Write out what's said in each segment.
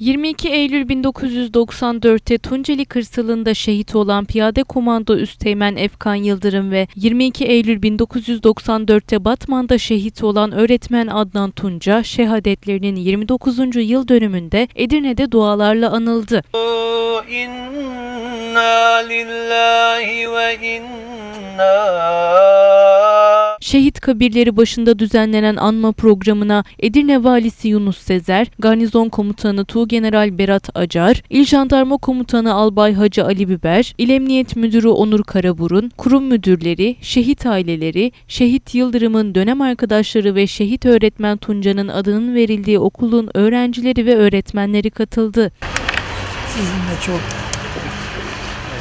...22 Eylül 1994'te Tunceli kırsalında şehit olan Piyade Komando Üsteğmen Efkan Yıldırım ve 22 Eylül 1994'te Batman'da şehit olan öğretmen Adnan Tunca, şehadetlerinin 29. yıl dönümünde Edirne'de dualarla anıldı. İnna lillahi ve inna Şehit kabirleri başında düzenlenen anma programına Edirne Valisi Yunus Sezer, Garnizon Komutanı Tuğgeneral Berat Acar, İl Jandarma Komutanı Albay Hacı Ali Biber, İl Emniyet Müdürü Onur Karaburun, kurum müdürleri, şehit aileleri, Şehit Yıldırım'ın dönem arkadaşları ve şehit öğretmen Tunca'nın adının verildiği okulun öğrencileri ve öğretmenleri katıldı. Sizinle çok.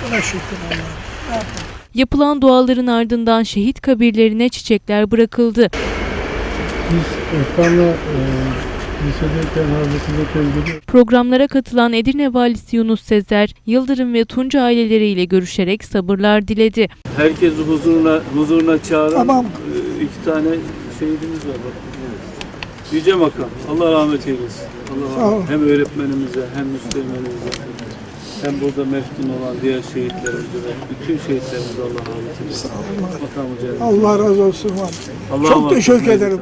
Buna şükür Allah'ım. Yapılan duaların ardından şehit kabirlerine çiçekler bırakıldı. Biz Efkan'la e. Programlara katılan Edirne Valisi Yunus Sezer, Yıldırım ve Tunca aileleriyle görüşerek sabırlar diledi. Herkesi huzuruna huzuruna çağıran Tamam. e, iki tane şehidimiz var. Bak. Yüce makam. Allah rahmet eylesin. Allah rahmet. Hem öğretmenimize hem müsteğmenimize hem burada mefkin olan diğer şehitlerimize ve bütün şehitlerimize Allah rahmet eylesin. Sağ olun. Makamı cennet. Allah razı olsun. var. Allah'a Çok teşekkür ederim.